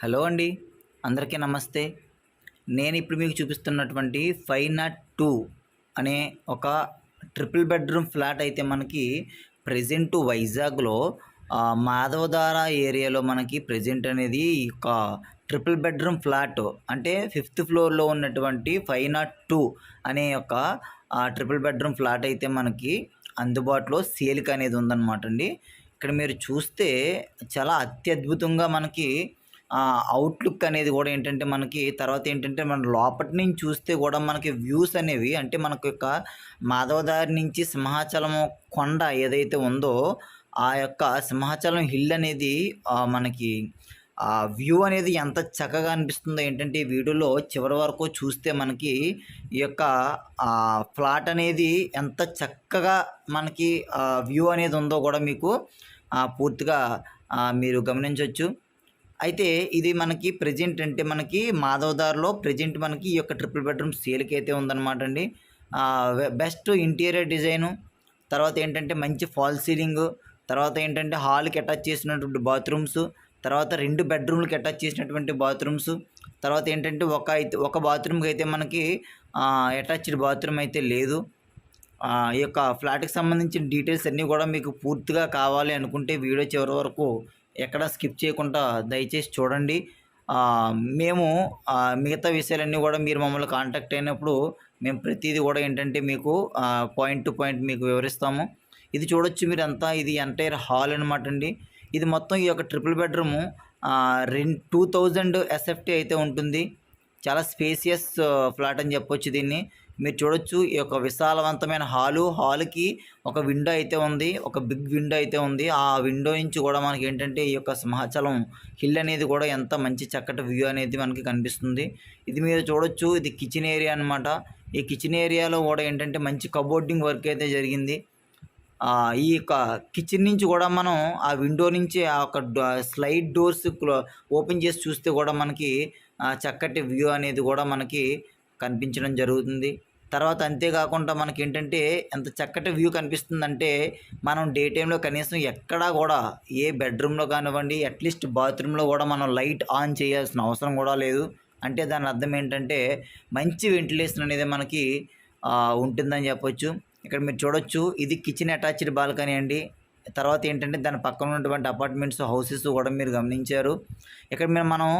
Hello అండి అందరికీ నమస్తే. నేను ఇప్పుడు మీకు చూపిస్తున్నటువంటి ఫైవ్ నాట్ టూ అనే ఒక ట్రిపుల్ బెడ్రూమ్ ఫ్లాట్ అయితే మనకి ప్రజెంట్ వైజాగ్లో మాధవధార ఏరియాలో మనకి ప్రజెంట్ అనేది ఈ యొక్క ట్రిపుల్ బెడ్రూమ్ ఫ్లాట్. అంటే ఫిఫ్త్ ఫ్లోర్లో ఉన్నటువంటి ఫైవ్ నాట్ టూ అనే ఒక ట్రిపుల్ బెడ్రూమ్ ఫ్లాట్ అయితే మనకి అందుబాటులో సేల్కి అనేది ఉందన్నమాట అండి. ఇక్కడ మీరు చూస్తే చాలా అత్యద్భుతంగా మనకి అవుట్లుక్ అనేది కూడా ఏంటంటే మనకి తర్వాత ఏంటంటే మన లోపటి నుంచి చూస్తే కూడా మనకి వ్యూస్ అనేవి అంటే మనకు యొక్క మాధవదారి నుంచి సింహాచలం కొండ ఏదైతే ఉందో ఆ యొక్క సింహాచలం హిల్ అనేది మనకి ఆ వ్యూ అనేది ఎంత చక్కగా అనిపిస్తుందో ఏంటంటే ఈ వీడియోలో చివరి వరకు చూస్తే మనకి ఈ యొక్క ఫ్లాట్ అనేది ఎంత చక్కగా మనకి వ్యూ అనేది ఉందో కూడా మీకు పూర్తిగా మీరు గమనించవచ్చు అయితే ఇది మనకి ప్రజెంట్ అంటే మనకి మాధవదార్లో ప్రజెంట్ మనకి ఈ యొక్క ట్రిపుల్ బెడ్రూమ్ సేల్కి అయితే ఉందన్నమాట అండి బెస్ట్ ఇంటీరియర్ డిజైను తర్వాత ఏంటంటే మంచి ఫాల్ సీలింగ్ తర్వాత ఏంటంటే హాల్కి అటాచ్ చేసినటువంటి బాత్రూమ్స్ తర్వాత రెండు బెడ్రూమ్లకి అటాచ్ చేసినటువంటి బాత్రూమ్స్ తర్వాత ఏంటంటే ఒక అయితే ఒక బాత్రూమ్కి అయితే మనకి అటాచ్డ్ బాత్రూమ్ అయితే లేదు. ఈ యొక్క ఫ్లాట్కి సంబంధించిన డీటెయిల్స్ అన్నీ కూడా మీకు పూర్తిగా కావాలి అనుకుంటే వీడియో చివరి వరకు ఎక్కడ స్కిప్ చేయకుండా దయచేసి చూడండి. మేము మిగతా విషయాలన్నీ కూడా మీరు మమ్మల్ని కాంటాక్ట్ అయినప్పుడు మేము ప్రతిదీ కూడా ఏంటంటే మీకు పాయింట్ టు పాయింట్ మీకు వివరిస్తాము. ఇది చూడొచ్చు మీరు అంతా ఇది ఎంటైర్ హాల్ అనమాట అండి. ఇది మొత్తం ఈ యొక్క ట్రిపుల్ బెడ్రూము రెండు టూ థౌజండ్ ఎస్ఎఫ్టీ అయితే ఉంటుంది. చాలా స్పేసియస్ ఫ్లాట్ అని చెప్పొచ్చు దీన్ని. మీరు చూడొచ్చు ఈ యొక్క విశాలవంతమైన హాలు. హాల్కి ఒక విండో అయితే ఉంది ఒక బిగ్ విండో అయితే ఉంది. ఆ విండో నుంచి కూడా మనకి ఏంటంటే ఈ యొక్క సింహాచలం హిల్ అనేది కూడా ఎంత మంచి చక్కటి వ్యూ అనేది మనకి కనిపిస్తుంది. ఇది మీరు చూడొచ్చు ఇది కిచెన్ ఏరియా అన్నమాట. ఈ కిచెన్ ఏరియాలో కూడా ఏంటంటే మంచి కబోర్డింగ్ వర్క్ అయితే జరిగింది. ఈ యొక్క కిచెన్ నుంచి కూడా మనం ఆ విండో నుంచి ఆ యొక్క స్లైడ్ డోర్స్ ఓపెన్ చేసి చూస్తే కూడా మనకి చక్కటి వ్యూ అనేది కూడా మనకి కనిపించడం జరుగుతుంది. తర్వాత అంతేకాకుండా మనకి ఏంటంటే ఎంత చక్కటి వ్యూ కనిపిస్తుందంటే మనం డే టైంలో కనీసం ఎక్కడా కూడా ఏ బెడ్రూమ్లో కానివ్వండి అట్లీస్ట్ బాత్రూంలో కూడా మనం లైట్ ఆన్ చేయాల్సిన అవసరం కూడా లేదు. అంటే దాని అర్థం ఏంటంటే మంచి వెంటిలేషన్ అనేది మనకి ఉంటుందని చెప్పొచ్చు. ఇక్కడ మీరు చూడొచ్చు. ఇది కిచెన్ అటాచ్డ్ బాల్కనీ అండి. తర్వాత ఏంటంటే దాని పక్కన ఉన్నటువంటి అపార్ట్మెంట్స్ హౌసెస్ కూడా మీరు గమనించారు. ఇక్కడ మేము మనం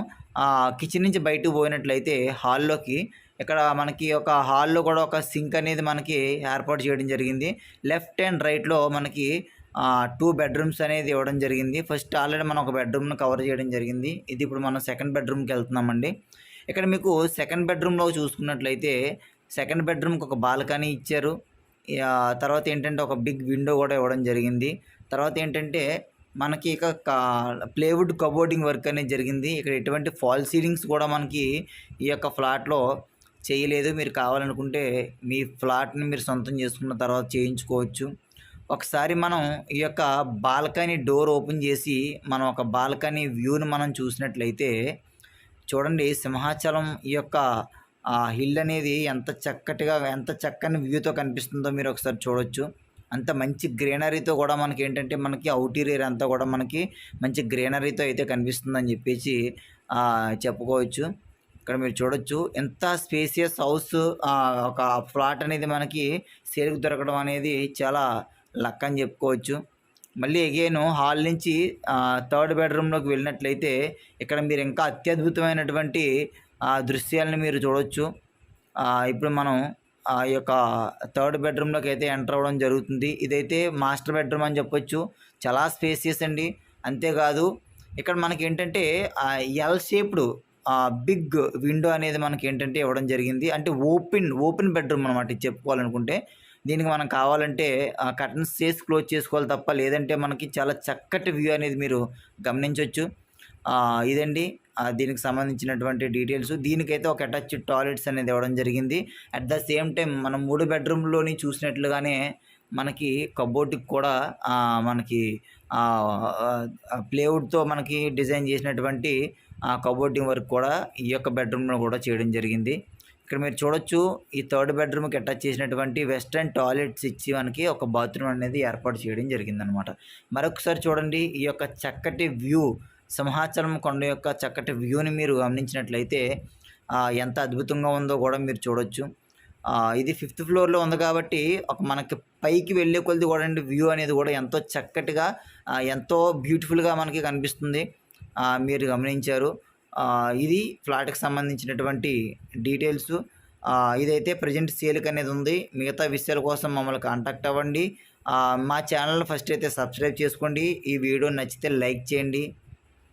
కిచెన్ నుంచి బయటకు పోయినట్లయితే హాల్లోకి ఇక్కడ మనకి ఒక హాల్లో కూడా ఒక సింక్ అనేది మనకి ఏర్పాటు చేయడం జరిగింది. లెఫ్ట్ అండ్ రైట్లో మనకి టూ బెడ్రూమ్స్ అనేది ఇవ్వడం జరిగింది. ఫస్ట్ ఆల్రెడీ మనం ఒక బెడ్రూమ్ను కవర్ చేయడం జరిగింది. ఇది ఇప్పుడు మనం సెకండ్ బెడ్రూమ్కి వెళ్తున్నామండి. ఇక్కడ మీకు సెకండ్ బెడ్రూమ్లో చూసుకున్నట్లయితే సెకండ్ బెడ్రూమ్కి ఒక బాల్కనీ ఇచ్చారు. తర్వాత ఏంటంటే ఒక బిగ్ విండో కూడా ఇవ్వడం జరిగింది. తర్వాత ఏంటంటే మనకి ఇక ప్లేవుడ్ కబోర్డింగ్ వర్క్ అనేది జరిగింది. ఇక్కడ ఎటువంటి ఫాల్ సీలింగ్స్ కూడా మనకి ఈ యొక్క ఫ్లాట్లో చేయలేదు. మీరు కావాలనుకుంటే మీ ఫ్లాట్ని మీరు సొంతం చేసుకున్న తర్వాత చేయించుకోవచ్చు. ఒకసారి మనం ఈ యొక్క బాల్కనీ డోర్ ఓపెన్ చేసి మనం ఒక బాల్కనీ వ్యూని మనం చూసినట్లయితే చూడండి సింహాచలం ఈ యొక్క హిల్ అనేది ఎంత చక్కటిగా ఎంత చక్కని వ్యూతో కనిపిస్తుందో మీరు ఒకసారి చూడొచ్చు. అంత మంచి గ్రీనరీతో కూడా మనకి ఏంటంటే మనకి అవుటీరియర్ అంతా కూడా మనకి మంచి గ్రీనరీతో అయితే కనిపిస్తుందని చెప్పేసి చెప్పుకోవచ్చు. ఇక్కడ మీరు చూడొచ్చు. ఎంత స్పేసియస్ హౌస్ ఒక ఫ్లాట్ అనేది మనకి సేల్కి దొరకడం అనేది చాలా లక్ అని చెప్పుకోవచ్చు. మళ్ళీ అగైన్ హాల్ నుంచి థర్డ్ బెడ్రూమ్లోకి వెళ్ళినట్లయితే ఇక్కడ మీరు ఇంకా అత్యద్భుతమైనటువంటి దృశ్యాలను మీరు చూడొచ్చు. ఇప్పుడు మనం ఆ యొక్క థర్డ్ బెడ్రూమ్లోకి అయితే ఎంటర్ అవ్వడం జరుగుతుంది. ఇదైతే మాస్టర్ బెడ్రూమ్ అని చెప్పొచ్చు. చాలా స్పేసియస్ అండి. అంతేకాదు ఇక్కడ మనకి ఏంటంటే ఎల్ షేప్డ్ బిగ్ విండో అనేది మనకి ఏంటంటే ఇవ్వడం జరిగింది. అంటే ఓపెన్ ఓపెన్ బెడ్రూమ్ అనమాట చెప్పుకోవాలనుకుంటే. దీనికి మనం కావాలంటే కర్టన్స్ చేసి క్లోజ్ చేసుకోవాలి తప్ప లేదంటే మనకి చాలా చక్కటి వ్యూ అనేది మీరు గమనించవచ్చు ఇదండి. దీనికి సంబంధించినటువంటి డీటెయిల్స్. దీనికైతే ఒక అటాచ్ టాయిలెట్స్ అనేది ఇవ్వడం జరిగింది. అట్ ద సేమ్ టైం మనం మూడు బెడ్రూమ్లోని చూసినట్లుగానే మనకి కబోర్డ్కి కూడా మనకి ప్లేవుడ్తో మనకి డిజైన్ చేసినటువంటి కబోర్డింగ్ వర్క్ కూడా ఈ యొక్క బెడ్రూమ్లో కూడా చేయడం జరిగింది. ఇక్కడ మీరు చూడొచ్చు ఈ థర్డ్ బెడ్రూమ్కి అటాచ్ చేసినటువంటి వెస్ట్రన్ టాయిలెట్స్ ఇచ్చి మనకి ఒక బాత్రూమ్ అనేది ఏర్పాటు చేయడం జరిగిందనమాట. మరొకసారి చూడండి ఈ యొక్క చక్కటి వ్యూ సింహాచలం కొండ యొక్క చక్కటి వ్యూని మీరు గమనించినట్లయితే ఎంత అద్భుతంగా ఉందో కూడా మీరు చూడొచ్చు. ఇది ఫిఫ్త్ ఫ్లోర్లో ఉంది కాబట్టి ఒక మనకి పైకి వెళ్ళే కొలది కూడా వ్యూ అనేది కూడా ఎంతో చక్కటిగా ఎంతో బ్యూటిఫుల్గా మనకి కనిపిస్తుంది. మీరు గమనించారు. ఇది ఫ్లాట్కి సంబంధించినటువంటి డీటెయిల్స్. ఇదైతే ప్రజెంట్ సేల్కి అనేది ఉంది. మిగతా విషయాల కోసం మమ్మల్ని కాంటాక్ట్ అవ్వండి. మా ఛానల్ ఫస్ట్ అయితే సబ్స్క్రైబ్ చేసుకోండి. ఈ వీడియో నచ్చితే లైక్ చేయండి.